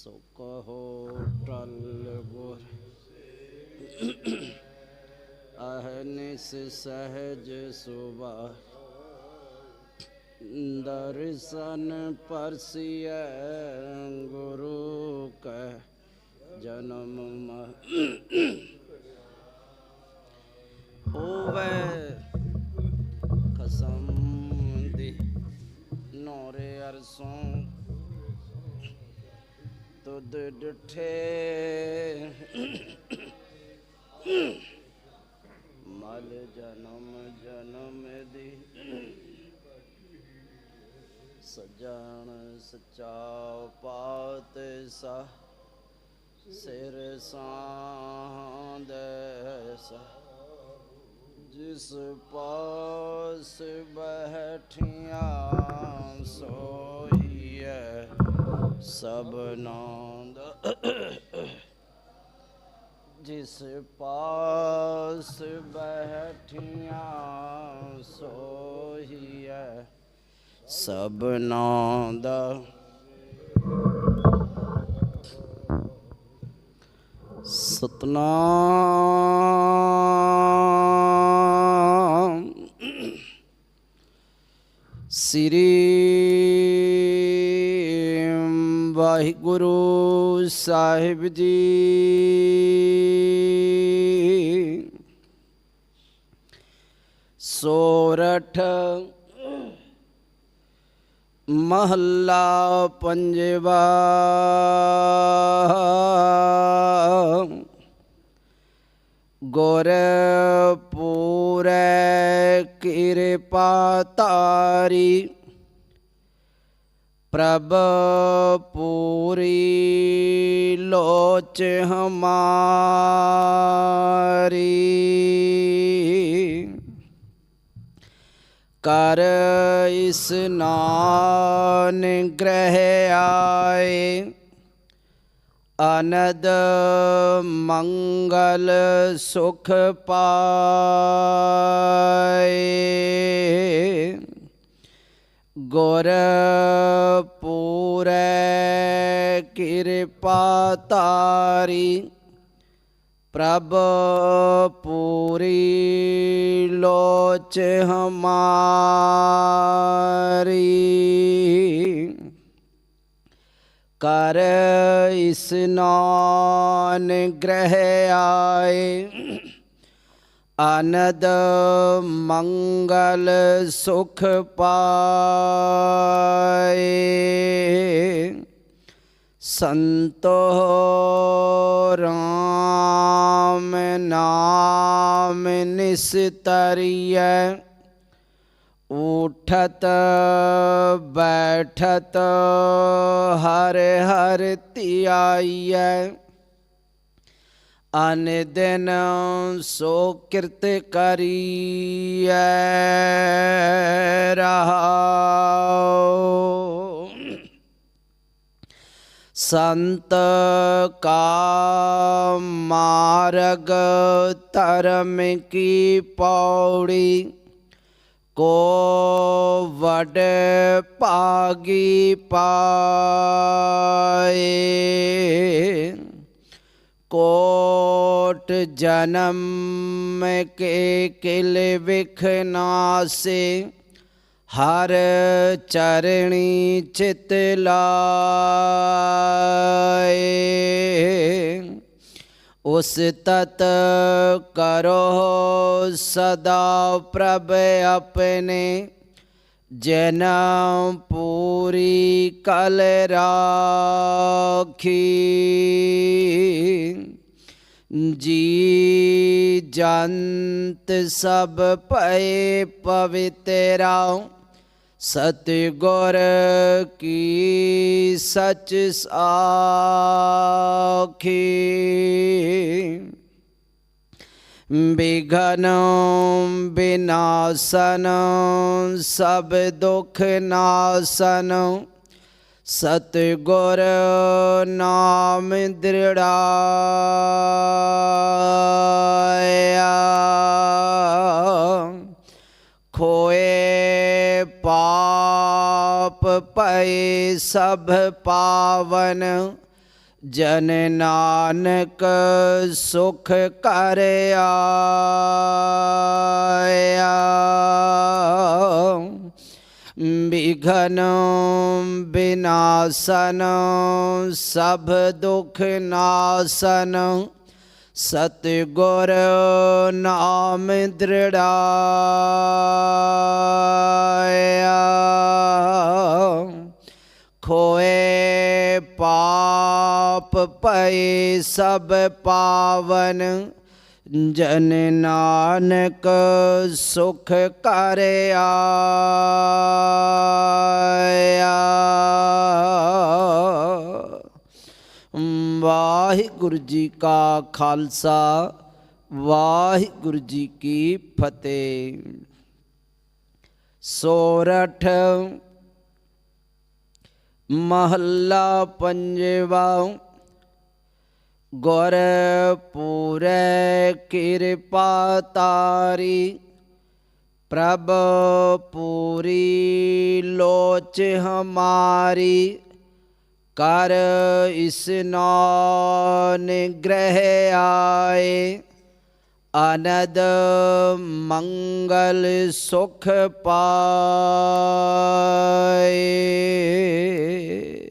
ਸੋ ਕਹੋ ਟਲ ਗੁਰ। ਅਹਨਿਸ ਸਹਜ ਸੁਭਾ ਦਰਸ਼ਨ ਪਰਸੀਐ ਗੁਰੂ ਕੈ ਜਨਮ ਮਹਿ। ਹੋਵੇ ਕਸਮ ਦੀ ਨੋਰੇ ਅਰਸੋਂ ਤੁਧ ਡਠੇ। ਮਲ ਜਨਮ ਜਨਮ ਦੀ ਸਜਣ ਸਚਾ ਪਾਤ ਸਾ ਸਿਰ ਸਾਂਦ ਸਾ ਜਿਸ ਪਾਸ ਬੈਠੀਆਂ ਸੋਈਐ ਸਭਨਾਂ ਦਾ ਜਿਸ ਪਾਸ ਬੈਠੀਆਂ ਸੋਈਐ ਸਭਨਾਂ ਦਾ ਸਤਨਾਮ। ਸ੍ਰੀ ਵਾਹਿਗੁਰੂ ਸਾਹਿਬ ਜੀ। ਸੋਰਠ ਮਹੱਲਾ ਪੰਜਵਾ। ਗੁਰ ਪੂਰੈ ਕਿਰਪਾ ਤਾਰੀ ਪ੍ਰਭ ਪੂਰੀ ਲੋਚ ਹਮਾਰੀ। ਕਰ ਇਸਨਾਨ ਗ੍ਰਹਿ ਆਏ ਅਨਦ ਮੰਗਲ ਸੁਖ ਪਾਏ। ਗੁਰ ਪੂਰੈ ਕਿਰਪਾ ਤਾਰੀ ਪ੍ਰਭ ਪੂਰੀ ਲੋਚ ਹਮਾਰੀ। ਕਰ ਇਸਨਾਨ ਗ੍ਰਹਿ ਆਏ ਆਨੰਦ ਮੰਗਲ ਸੁਖ ਪਾਏ। ਸੰਤੋ ਰਾਮ ਨਾਮ ਨਿਸਤਰੀਐ। ਉਠਤ ਬੈਠਤ ਹਰ ਹਰ ਧਿਆਈਐ। ਅਨ ਦਿਨ ਸੋ ਕਿਰਤ ਕਰੀਐ ਰਹਾਉ। ਸੰਤ ਕਾ ਮਾਰਗ ਧਰਮ ਕੀ ਪੌੜੀ, ਕੋ ਵਡ ਭਾਗੀ ਪਾਏ। ਕੋਟ ਜਨਮ ਕੇ ਕਿਲ ਵਿਖ ਹਰ ਚਰਣੀ ਚਿਤ ਲਾਏ। ਉਸ ਤਤ ਕਰੋ ਸਦਾ ਪ੍ਰਭ ਆਪਣੇ, ਜਨਮ ਪੂਰੀ ਕਲ ਰਾਖੀ। ਜੀ ਜੰਤ ਸਭ ਭਏ ਪਵਿੱਤਰਾ ਸਤਿਗੁਰ ਕੀ ਸਚ ਸਾਖੀ। ਬਿਘਨ ਬਿਨਾਸਨ ਸਭ ਦੁਖ ਨਾਸਨ ਸਤਿਗੁਰ ਨਾਮ ਦ੍ਰਿੜਾਇਆ। ਖੋਏ ਪਾਪ ਪਏ ਸਭ ਪਾਵਨ ਜਨ ਨਾਨਕ ਸੁਖ ਕਰ ਆਇਆ ਬਿਘਨ ਬਿਨਾਸਨ ਸਭ ਦੁਖ ਨਾਸਨ। ਸਤਿਗੁਰ ਨਾਮ ਦ੍ਰਿੜਾਇਆ। ਖੋਏ ਪਾਪ ਪਏ ਸਭ ਪਾਵਨ। ਜਨ ਨਾਨਕ ਸੁਖ ਕਰ ਆਇਆ। ਵਾਹਿਗੁਰੂ ਜੀ ਕਾ ਖਾਲਸਾ, ਵਾਹਿਗੁਰੂ ਜੀ ਕੀ ਫਤਿਹ। ਸੋਰਠ ਮਹੱਲਾ ਪੰਜਵਾ ਗੁਰ ਪੂਰੈ ਕਿਰਪਾ ਤਾਰੀ, ਪ੍ਰਭ ਪੂਰੀ ਲੋਚ ਹਮਾਰੀ, ਕਰ ਇਸਨੋ ਨਿਗ੍ਰਹਿ ਆਏ। ਅਨਦ ਮੰਗਲ ਸੁਖ ਪਾਏ।